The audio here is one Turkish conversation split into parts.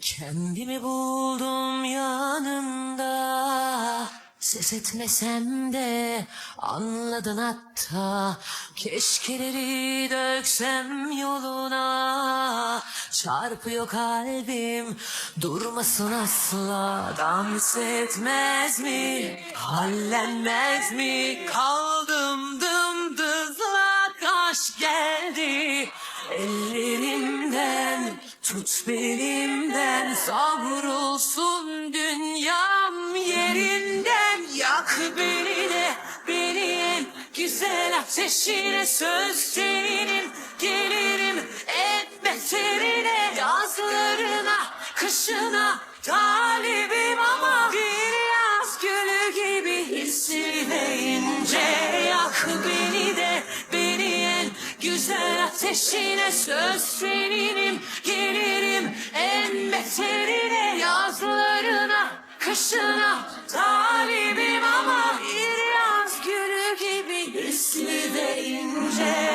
Kendimi buldum yanında Ses etmesem de anladın hatta. Keşkeleri döksem yoluna. Çarpıyor kalbim durmasın asla. Dans etmez mi? Hallenmez mi? Kaldım dımdızlak aşk geldi. Ellerimden tut belimden Savrulsun dünyam yerinden. Yak beni de beni en güzel ateşine Söz senin gelirim en beterine Yazlarına kışına talibim ama Bir yaz gülü gibi hissedince. Yak beni de beni en güzel ateşine Söz seninim Yazlarına kışına talibim ama Bir yaz gülü gibi hisli de ince.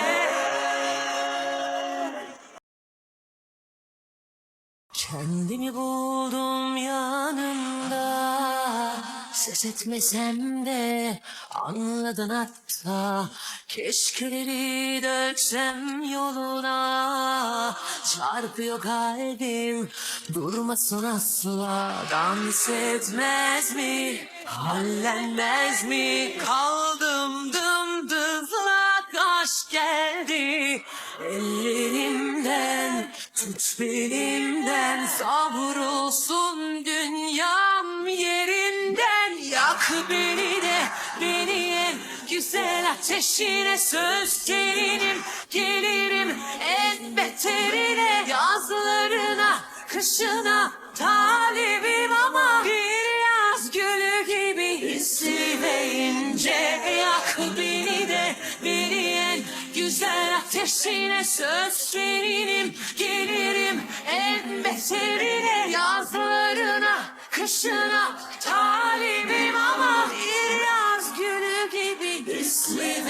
Kendimi buldum yanında Ses etmesem de anladın hatta. Keşkeleri döksem yoluna Çarpıyor kalbim. Durmasın asla. Dans etmez mi? Hallenmez mi? Kaldım dımdızlak aşk geldi. Ellerimden tut belimden Savrulsun dünyam yerinden. Yak beni de beni en güzel ateşine Söz bakışına talibim ama bir yaz gülü gibi hissi ve yak beni de beni en güzel ateşine söz veririm. Gelirim en beterine yazlarına kışına talibim ama bir yaz gülü gibi hissi